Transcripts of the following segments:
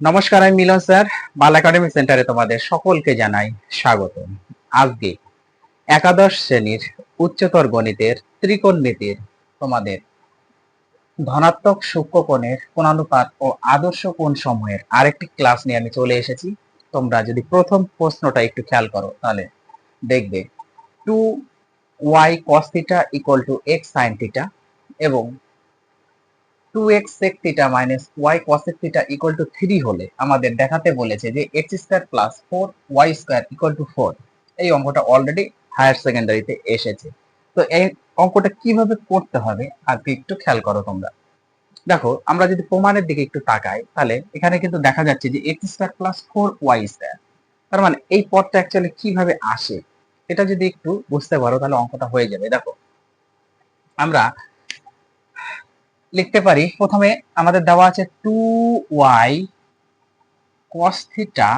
নমস্কার, আমি মিলন স্যার, বাল একাডেমি সেন্টারে তোমাদের সকলকে জানাই স্বাগত আজকে একাদশ শ্রেণির উচ্চতর গণিতের ত্রিকোণমিতির তোমাদের ধনাত্মক সূক্ষ্মকোণের কোণানুপাত ও আদর্শ কোণ সমূহের আরেকটি ক্লাস নিয়ে আমি চলে এসেছি। তোমরা যদি প্রথম প্রশ্নটা একটু খেয়াল করো, তাহলে দেখবে two y cos theta equal to x sine theta এবং two x sec theta minus y cosec theta equal to three হলে আমাদের দেখাতে বলেছে যে x square plus four y square equal to এই অঙ্কটা অলরেডি হায়ার সেকেন্ডারিতে এসেছে। তো এই অঙ্কটা কীভাবে করতে হবে আজকে একটু খেয়াল করো তোমরা। দেখো, আমরা যদি প্রমাণের দিকে একটু তাকাই, তাহলে এখানে কিন্তু দেখা যাচ্ছে যে x square plus four y square তার মানে এই পদটা অ্যাকচুয়ালি কীভাবে আসে? এটা যদি একটু বুঝতে পারো, তাহলে অঙ্কটা হয়ে যাবে। দেখো, আমরা লিখতে পারি। প্রথমে আমাদের দেওয়া আছে two y cos theta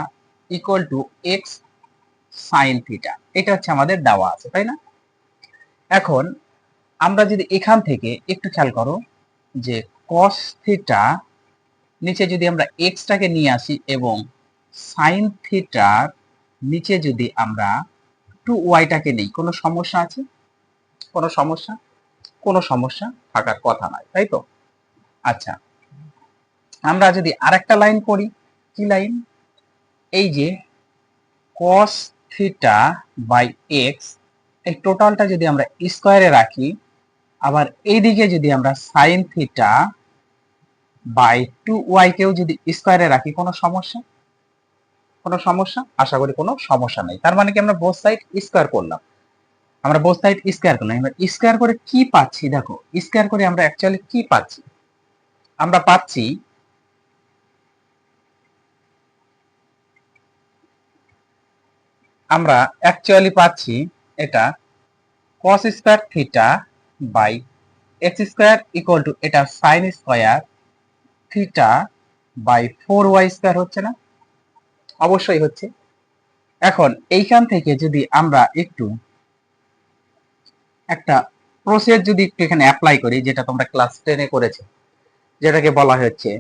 equal to x sine theta এটা হচ্ছে আমাদের দেওয়া আছে, তাই না? এখন আমরা যদি এখান থেকে একটু খেয়াল করো যে কস থিটা নিচে যদি আমরা এক্সটাকে নিয়ে আসি এবং সাইন থিটার নিচে যদি আমরা টু ওয়াইটাকে নেই, কোনো সমস্যা আছে? কোনো সমস্যা? কোনো সমস্যা? থাকার কথা নয়, তাই তো? আচ্ছা আমরা যদি আরেকটা লাইন করি, কি লাইন এই যে cos থিটা বাই এক্স এই টোটালটা যদি আমরা স্কোয়ারে রাখি, আবার এইদিকে যদি আমরা sine theta by two y কেও যদি স্কোয়ারে রাখি, কোনো সমস্যা? কোনো সমস্যা? আশা করি কোনো সমস্যা নেই। তার মানে কি আমরা বোথ সাইড স্কোয়ার করলাম। আমরা বোথ সাইড স্কোয়ার করলাম। এবার স্কোয়ার করে কি পাচ্ছি? দেখো স্কোয়ার করে আমরা অ্যাকচুয়ালি কি পাচ্ছি? আমরা পাচ্ছি আমরা অ্যাকচুয়ালি পাচ্ছি এটা cos square theta by x square equal to এটা sine square theta by four y square হচ্ছে না? অবশ্যই হচ্ছে। এখন এইখান থেকে যদি আমরা একটু একটা প্রসেস যদি একটু এখানে অ্যাপ্লাই করি, যেটা তোমরা ক্লাস টেনে করেছে, যেটাকে বলা হচ্ছে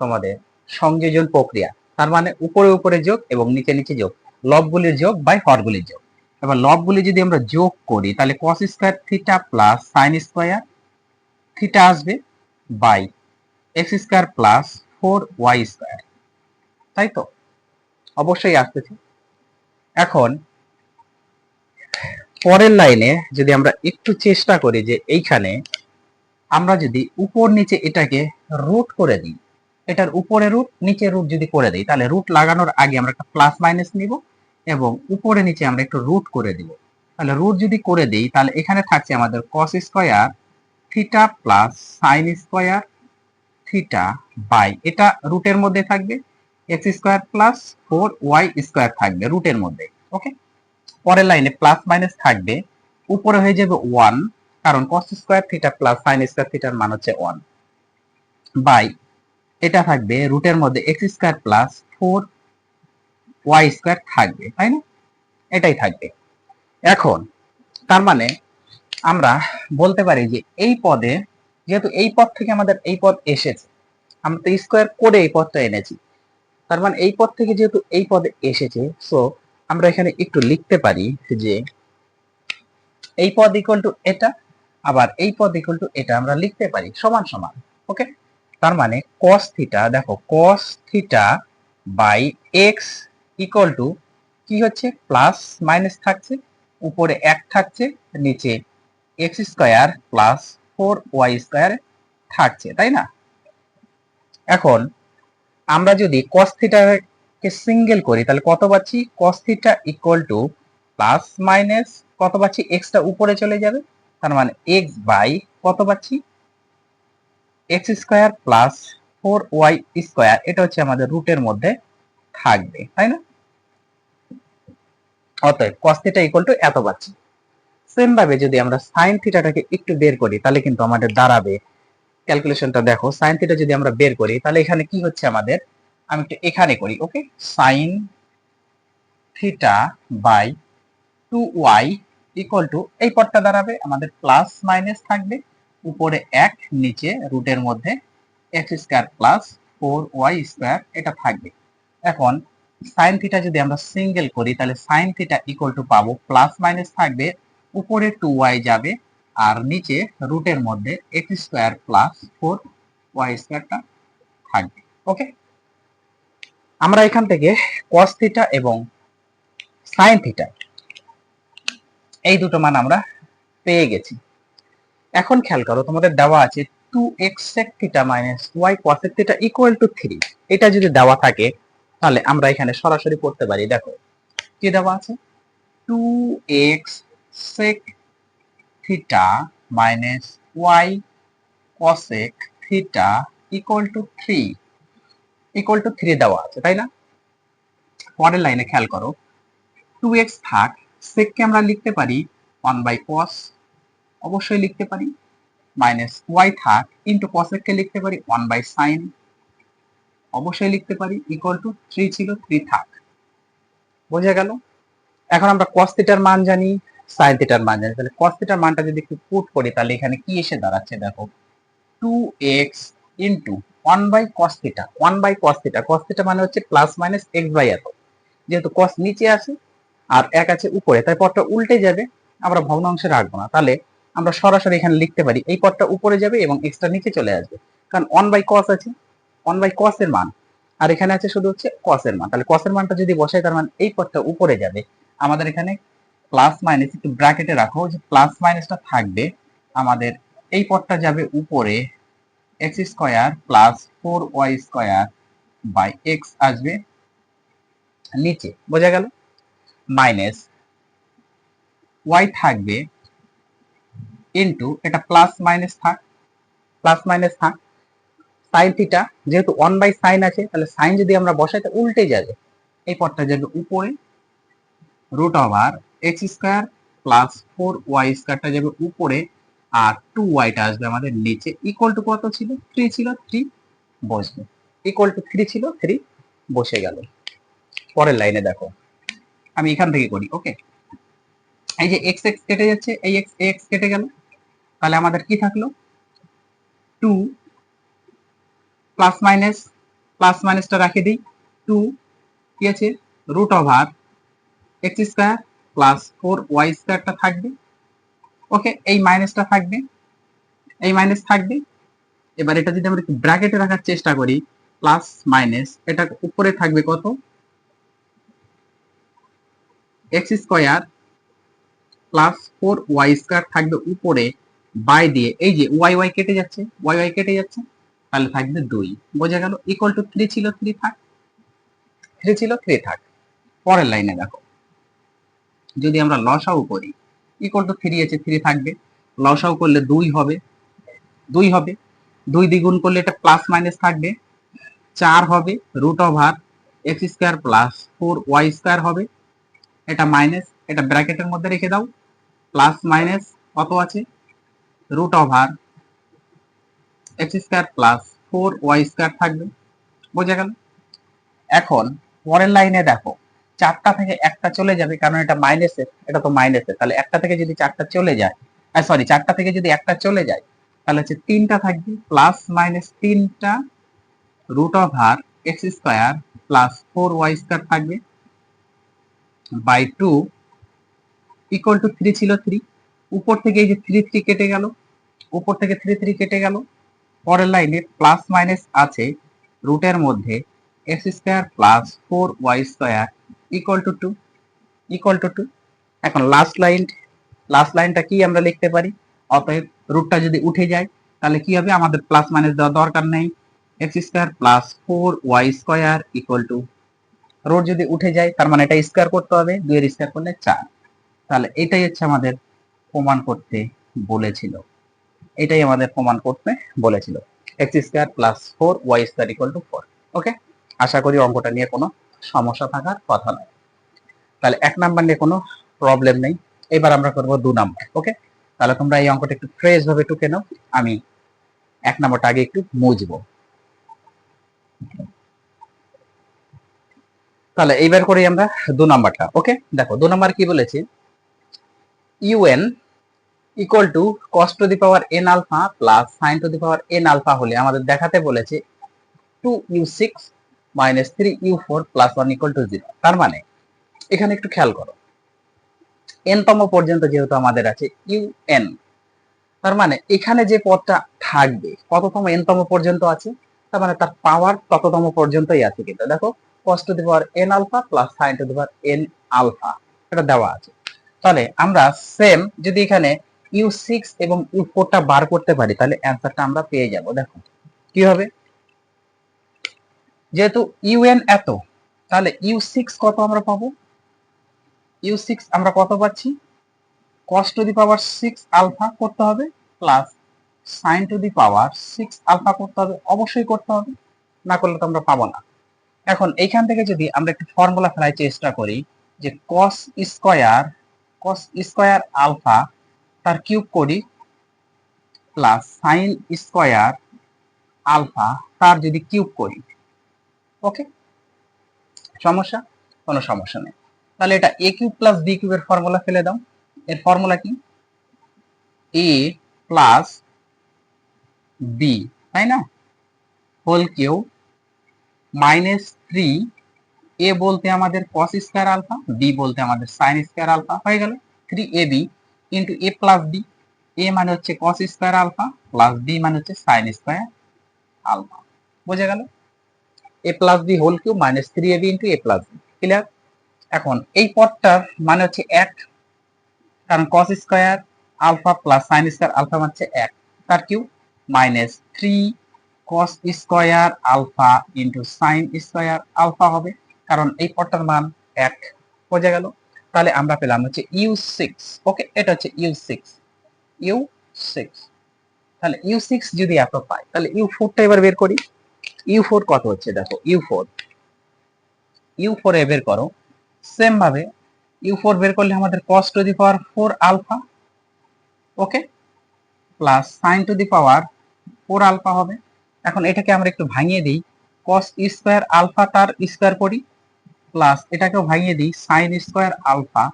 তোমাদের সংযোজন প্রক্রিয়া। তার মানে উপরে উপরে যোগ এবং নিচে নিচে যোগ। লবগুলির যোগ বাই হরগুলির যোগ। এবার লবগুলি যদি আমরা যোগ করি, তাহলে cos square theta plus sine square theta আসবে by x square plus four y square তাই তো? অবশ্যই আসতেছে। এখন পরের লাইনে যদি আমরা একটু চেষ্টা করি যে এইখানে আমরা যদি উপর নিচে এটাকে রুট করে দিই, এটার উপরে রুট নিচে রুট যদি করে দিই, তাহলে রুট লাগানোর আগে আমরা একটা প্লাস মাইনাস নিব এবং উপরে নিচে আমরা একটু রুট করে দিব। তাহলে রুট যদি করে দিই, তাহলে এখানে থাকছে আমাদের cos square theta plus sine square theta by এটা রুটের মধ্যে থাকবে x square plus four y square থাকবে রুটের মধ্যে ওকে পরের লাইনে প্লাস মাইনাস থাকবে, উপরে হয়ে যাবে ওয়ান কারণ cos square theta plus sine square থিটার মান হচ্ছে ওয়ান বাই এটা থাকবে রুটের মধ্যে x square plus four y square থাকবে, তাই না? এটাই থাকবে। এখন, তার মানে আমরা বলতে পারি যে এই পদে, যেহেতু এই পদ থেকে আমাদের এই পদ এসেছে, আমরা তো স্কোয়ার করে এই পদটা এনেছি। তার মানে এই পদ থেকে যেহেতু এই পদে এসেছে সো আমরা এখানে একটু লিখতে পারি যে এই পদ ইকুয়াল টু এটা, আবার এই পদ ইকুয়াল টু এটা আমরা লিখতে পারি সমান সমান ওকে তার মানে cos থিটা দেখো cos theta by x equal to কি হচ্ছে? প্লাস মাইনাস থাকছে, উপরে এক থাকছে, নিচে x square plus four y square থাকছে, তাই না? এখন আমরা যদি cos থিটাকে সিঙ্গেল করি, তাহলে কত পাচ্ছি? cos theta equal to plus minus কত পাচ্ছি? এক্সটা উপরে চলে যাবে, তার মানে এক্স বাই কত পাচ্ছি? X square plus four y square এটা হচ্ছে আমাদের রুটের মধ্যে থাকবে, তাই না? অতএব cos থিটা ইকুয়াল টু এত পাচ্ছি। সেম ভাবে যদি আমরা সাইন থিটাটাকে একটু বের করি, তাহলে কিন্তু আমাদের দাঁড়াবে। ক্যালকুলেশনটা দেখো সাইন থিটা যদি আমরা বের করি, তাহলে এখানে কি হচ্ছে আমাদের? আমি একটু এখানে করি, okay? Sine theta by two y equal to এই পদটা দাঁড়াবে, আমাদের প্লাস মাইনাস থাকবে, উপরে এক, নিচে রুটের মধ্যে x square plus four y square এটা থাকবে। এখন সাইন থিটা যদি আমরা সিঙ্গেল করি, তাহলে সাইন থিটা ইকুয়াল টু পাবো প্লাস মাইনাস থাকবে, উপরে টু ওয়াই যাবে, আর নিচে রুটের মধ্যে x square plus four y স্কোয়ারটা থাকবে, ওকে? আমরা এখান থেকে কস থিটা এবং সাইন থিটা এই দুটো মান আমরা পেয়ে গেছি। এখন খেয়াল করো, তোমাদের দেওয়া আছে two x sec theta minus y cosec theta equal to three এটা যদি দেওয়া থাকে, তাহলে আমরা এখানে সরাসরি পড়তে পারি। দেখো, কি দেওয়া আছে? Two x sec theta minus y cosec theta equal to three equal to three দেওয়া আছে, তাই না? পরের লাইনে খেয়াল করো টু এক্স থাক সেককে আমরা লিখতে পারি ওয়ান বাই কস অবশ্যই লিখতে পারি মাইনাস ওয়াই থাক ইন্টু কসেককে লিখতে পারি ওয়ান বাই সাইন অবশ্যই লিখতে পারি ইকুয়াল টু থ্রি ছিল থ্রি থাক। বোঝা গেল? এখন আমরা কস থিটার মান জানি সাইন থিটার মান জানি, তাহলে কস থিটার মানটা যদি একটু পুট করি, তাহলে এখানে কি এসে দাঁড়াচ্ছে দেখো two x into one by cos theta one by cos theta cos theta মানে হচ্ছে প্লাস মাইনাস এক্স বাই এত যেহেতু কস নিচে আছে আর এক আছে উপরে, তাই পদটা উল্টে যাবে, আমরা ভগ্নাংশে রাখব না। তাহলে আমরা সরাসরি এখানে লিখতে পারি, এই পদটা উপরে যাবে এবং এক্সট্রা নিচে চলে আসবে। কারণ ওয়ান বাই কস আছে ওয়ান বাই কস এর মান, আর এখানে আছে শুধু হচ্ছে কস এর মান। তাহলে কস এর মানটা যদি বসাই, তার মানে এই পদটা উপরে যাবে। আমাদের এখানে প্লাস মাইনাস একটু ব্র্যাকেটে রাখো, যে প্লাস মাইনাসটা থাকবে, আমাদের এই পদটা যাবে উপরে x square plus four y square by x আসবে নিচে, বোঝা গেল? মাইনাস ওয়াই থাকবে ইন্টু এটা প্লাস মাইনাস থাক প্লাস মাইনাস থাক। সাইন থিটা যেহেতু ওয়ান বাই সাইন আছে, তাহলে সাইন যদি আমরা বসাই, তো উল্টে যাবে। এই পদটা যাবে উপরে। Root over x square plus four y স্কোয়ারটা যাবে উপরে। আর টু ওয়াইটা আসবে, আমাদের নিচে ইকুয়াল টু কত ছিল? থ্রি ছিল থ্রি বসবে। ইকুয়াল টু থ্রি ছিল থ্রি বসে গেল। পরের লাইনে দেখো। আমি এখান থেকে করি ওকে এই যে এক্স এক্স কেটে যাচ্ছে, এই এক্স এক্স কেটে গেল। তাহলে আমাদের কি থাকল? টু প্লাস মাইনাস প্লাস মাইনাসটা রাখে দিই। টু কি আছে? Root over x square plus four y স্কোয়ারটা থাকবে। ওকে এই মাইনাসটা থাকবে। এই মাইনাস থাকবে। এবার এটা যদি আমরা ব্র্যাকেটে রাখার চেষ্টা করি প্লাস মাইনাস এটা উপরে থাকবে কত? X square plus four y square থাকবে উপরে বাই দিয়ে, এই যে ওয়াই ওয়াই কেটে যাচ্ছে ওয়াই ওয়াই কেটে যাচ্ছে, তাহলে থাকবে দুই। বোঝা গেল? ইকুয়াল টু থ্রি ছিল থ্রি থাক। থ্রি ছিল থ্রি থাক। পরের লাইনে দেখো। যদি আমরা লসাও করি ইকুয়াল টু থ্রি আছে থ্রি থাকবে। লসাও করলে দুই হবে। দুই হবে। দুই দ্বিগুণ করলে এটা প্লাস মাইনাস থাকবে। চার হবে। Root over x square plus four y square হবে। এটা মাইনাস এটা ব্র্যাকেটের মধ্যে রেখে দাও। প্লাস মাইনাস কত আছে? Root over x square plus four y square থাকবে। বোঝা গেল? এখন পরের লাইনে দেখো। চারটা থেকে একটা চলে যাবে, কারণ এটা মাইনাসের এটা তো মাইনাসের তাহলে একটা থেকে যদি চারটা চলে যায় সরি চারটা থেকে যদি একটা চলে যায়, তাহলে হচ্ছে তিনটা থাকবে প্লাস মাইনাস তিনটা root over x square plus four y square থাকবে by two equal to three ছিল থ্রি উপর থেকে এই যে থ্রি থ্রি কেটে গেল, উপর থেকে থ্রি থ্রি কেটে গেল, পরের লাইনে প্লাস মাইনাস আছে রুটের মধ্যে x square plus four y square equal to two equal to two এখন লাস্ট লাইন লাস্ট লাইনটা কি আমরা লিখতে পারি? অতএব রুটটা যদি উঠে যায়, তাহলে কি হবে? আমাদের প্লাস মাইনাস দেওয়ার দরকার নেই। X square plus four y square equal to root যদি উঠে যায়, তার মানে এটা স্কোয়ার করতে হবে। দুইয়ের স্কোয়ার করলে চার। তাহলে এটাই হচ্ছে আমাদের প্রমাণ করতে বলেছিল। এটাই আমাদের প্রমাণ করতে বলেছিল। X square plus four y square equal to four okay আশা করি অঙ্কটা নিয়ে কোনো সমস্যা থাকার কথা নয়। তাহলে এক নাম্বার নিয়ে কোনো প্রবলেম নেই। এবার আমরা করব দু নাম্বার ওকে তাহলে তোমরা এই অঙ্কটা একটু ফ্রেশ ভাবে টুকে নাও। আমি এক নাম্বারটা আগে একটু মুছবো। তাহলে এইবার করি আমরা দু নাম্বারটা ওকে দেখো, দু নাম্বার কি বলেছে? U n equal to cos to the power n alpha plus sine to the power n alpha হলে আমাদের দেখাতে বলেছে two u six minus three u four plus one equal to zero তার মানে এখানে একটু খেয়াল করো। এন তম পর্যন্ত যেহেতু আমাদের আছে ইউ এন তার মানে এখানে যে পদটা থাকবে, কততম এন তম পর্যন্ত আছে? তার মানে তার পাওয়ার তততম পর্যন্তই আছে কিন্তু। দেখো, cos to the power n alpha plus sine to the power n alpha এটা দেওয়া আছে। তাহলে আমরা সেম যদি এখানে ইউ সিক্স এবং ইউ ফোরটা বার করতে পারি, তাহলে অ্যান্সারটা আমরা পেয়ে যাব। দেখো, কি হবে? যেহেতু ইউএন এত, তাহলে ইউ সিক্স কত আমরা পাবো? ইউ সিক্স আমরা কত পাচ্ছি? Cos to the power six alpha করতে হবে plus sine to the power six alpha করতে হবে, অবশ্যই করতে হবে, না করলে তো আমরা পাবো না। এখন এইখান থেকে যদি আমরা একটু ফর্মুলা ফেলার চেষ্টা করি, যে cos square cos square alpha তার কিউব করি প্লাস সাইন স্কোয়ার আলফা তার যদি কিউব করি। ওকে সমস্যা? কোনো সমস্যা নেই। তাহলে এটা এ কিউব প্লাস বি কিউবের ফর্মুলা ফেলে দাও। এর ফর্মুলা কি? এ প্লাস বি তাই না? Whole cube minus three a বলতে আমাদের কস স্কয়ার আলফা বি বলতে আমাদের সাইন স্কয়ার আলফা হয়ে গেল। Three a b into a plus b a মানে হচ্ছে cos square alpha plus b মানে হচ্ছে সাইন স্কয়ার আলফা বোঝা গেল? A plus b whole cube minus three a b into a plus b clear এখন এই পদটার মানে হচ্ছে এক, কারণ cos square alpha plus sine square alpha হচ্ছে এক। তার cube minus three cos square alpha into sine square alpha হবে। কারণ এই পদটার মান এক। বোঝা গেল? তাহলে আমরা পেলাম হচ্ছে ইউ সিক্স ওকে এটা হচ্ছে ইউ সিক্স ইউ সিক্স তাহলে ইউ সিক্স যদি এত পাই, তাহলে ইউ ফোরটা এবার বের করি। ইউ ফোর কত হচ্ছে? দেখো ইউ ফোর ইউ ফোর এ বের করো। সেম ভাবে ইউ ফোর বের করলে আমাদের cos to the power four alpha okay plus sine to the power four alpha হবে। এখন এটাকে আমরা একটু ভাঙিয়ে দিই। কস স্কোয়ার আলফা তার স্কোয়ার করি প্লাস এটাকেও ভাঙিয়ে দিই। সাইন স্কোয়ার আলফা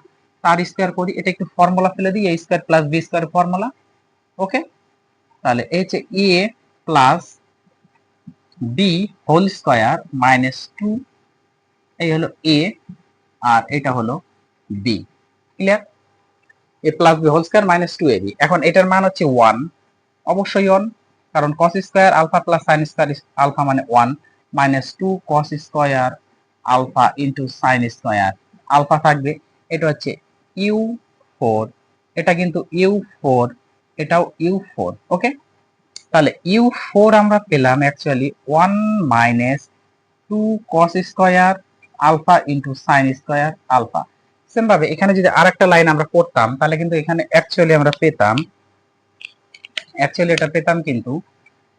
তার স্কোয়ার করি। এটা একটু ফর্মুলা ফেলে দিই a square plus b square formula okay তাহলে এই হচ্ছে a plus b whole square minus two এই হলো এ আর এটা হলো b clear a plus b whole square minus two a b এখন এটার মান হচ্ছে ওয়ান অবশ্যই ওয়ান কারণ cos square alpha plus sine square alpha মানে one minus two cos square alpha into sine square alpha থাকবে। এটা হচ্ছে ইউ ফোর এটা কিন্তু ইউ ফোর এটাও ইউ ফোর ওকে তাহলে ইউ ফোর আমরা পেলাম actually one minus two cos square alpha into sine square alpha same ভাবে এখানে যদি আরেকটা লাইন আমরা করতাম, তাহলে কিন্তু এখানে অ্যাকচুয়ালি আমরা পেতাম অ্যাকচুয়ালি এটা পেতাম কিন্তু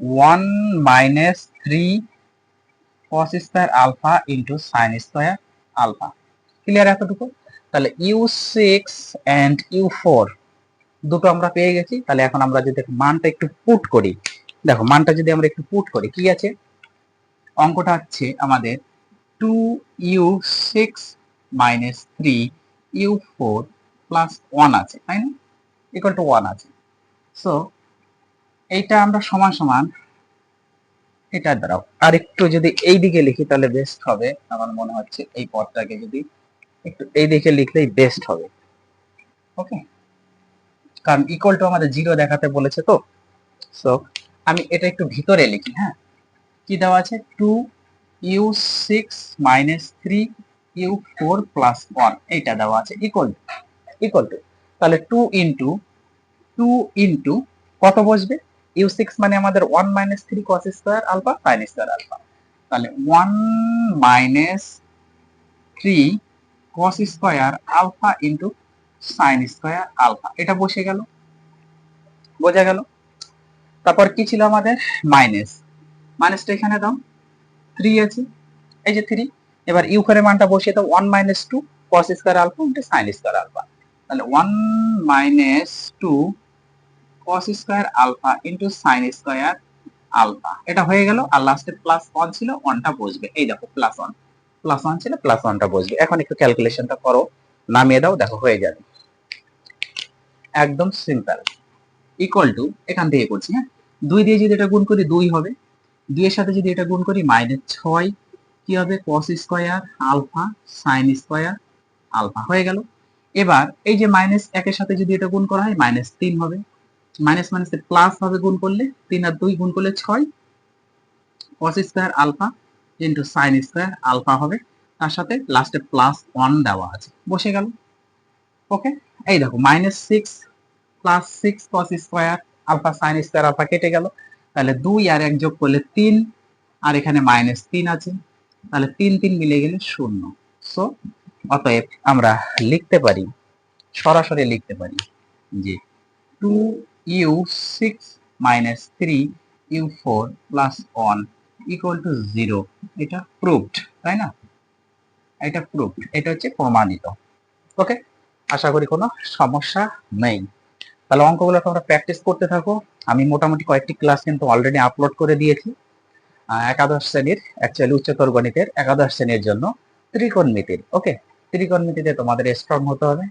one minus three cos square alpha into sine square alpha clear এতটুকু? তাহলে u six and u four দুটো আমরা পেয়ে গেছি, তাহলে এখন আমরা যদি মানটা একটু পুট করি, দেখো মানটা যদি আমরা একটু পুট করি, কি আছে? অঙ্কটা হচ্ছে আমাদের two u six minus three u four plus one আছে, তাই না? ইকুয়াল টু ওয়ান আছে। সো এইটা আমরা সমান সমান, এটা দ্বারাও আর একটু যদি এই দিকে লিখি তাহলে বেস্ট হবে, আমার মনে হচ্ছে এই পদটাকে যদি একটু এই দিকে লিখলেই বেস্ট হবে। ওকে কারণ ইকুয়াল টু আমাদের জিরো দেখাতে বলেছে তো। সো আমি এটা একটু ভিতরে লিখি হ্যাঁ? কি দেওয়া আছে? Two u six minus three u four plus one এইটা দেওয়া আছে ইকুয়াল টু ইকুয়াল টু তাহলে টু ইন্টু টু ইন্টু কত বসবে? ইউ সিক্স মানে আমাদের one minus three cos square alpha sine square alpha তাহলে one minus three cos square alpha into sine square alpha এটা বসে গেল। বোঝা গেল? তারপর কি ছিল আমাদের? মাইনাস মাইনাসটা এখানে দাও। থ্রি আছে। এই যে থ্রি এবার ইউ করে মানটা বসিয়ে দাও। One minus two cos square alpha into sine square alpha তাহলে one minus two cos square alpha into sine square alpha এটা হয়ে গেল। আর লাস্টে প্লাস ওয়ান ছিল ওয়ানটা বসবে। এই দেখো প্লাস ওয়ান প্লাস ওয়ান ছিল প্লাস ওয়ানটা বসবে। এখন একটু ক্যালকুলেশনটা করো। নামিয়ে দাও, দেখো হয়ে যাবে। একদম সিম্পল ইকুয়াল টু এখান থেকে করছি হ্যাঁ? দুই দিয়ে যদি এটা গুণ করি, দুই হবে। দুইয়ের সাথে যদি এটা গুণ করি মাইনাস ছয়, কি হবে? Cos square alpha sine square alpha হয়ে গেল। এবার, এই যে মাইনাস একের সাথে যদি এটা গুণ করা হয় মাইনাস তিন হবে। মাইনাস মাইনাসে প্লাস হবে গুণ করলে, তিন আর দুই গুণ করলে ছয়। Cos square alpha into sine square alpha হবে। তার সাথে লাস্টে প্লাস ওয়ান দেওয়া আছে। বসে গেল। ওকে এই দেখো minus six plus six cos square alpha sine square alpha কেটে গেল। তাহলে দুই আর এক যোগ করলে তিন, আর এখানে মাইনাস তিন আছে। তাহলে তিন তিন মিলে গেলে শূন্য। সো অতএব আমরা লিখতে পারি, সরাসরি লিখতে পারি যে two u six minus three u four plus one equal to zero এটা প্রুভড তাই না? এটা প্রুভড এটা হচ্ছে প্রমাণিত। ওকে আশা করি কোনো সমস্যা নেই। তাহলে অঙ্কগুলো তোমরা প্র্যাকটিস করতে থাকো। আমি মোটামুটি কয়েকটি ক্লাস কিন্তু অলরেডি আপলোড করে দিয়েছি। একাদশ শ্রেণির অ্যাকচুয়ালি উচ্চতর গণিতের, একাদশ শ্রেণির জন্য ত্রিকোণমিতির ওকে ত্রিকোণমিতিতে তোমাদের স্ট্রং হতে হবে।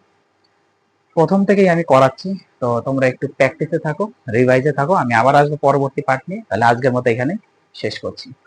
প্রথম থেকেই আমি করাচ্ছি, তো তোমরা একটু প্র্যাকটিসে থাকো রিভাইজে থাকো। আমি আবার আসব পরবর্তী পার্ট নিয়ে। তাহলে আজকের মতো এখানে শেষ করছি।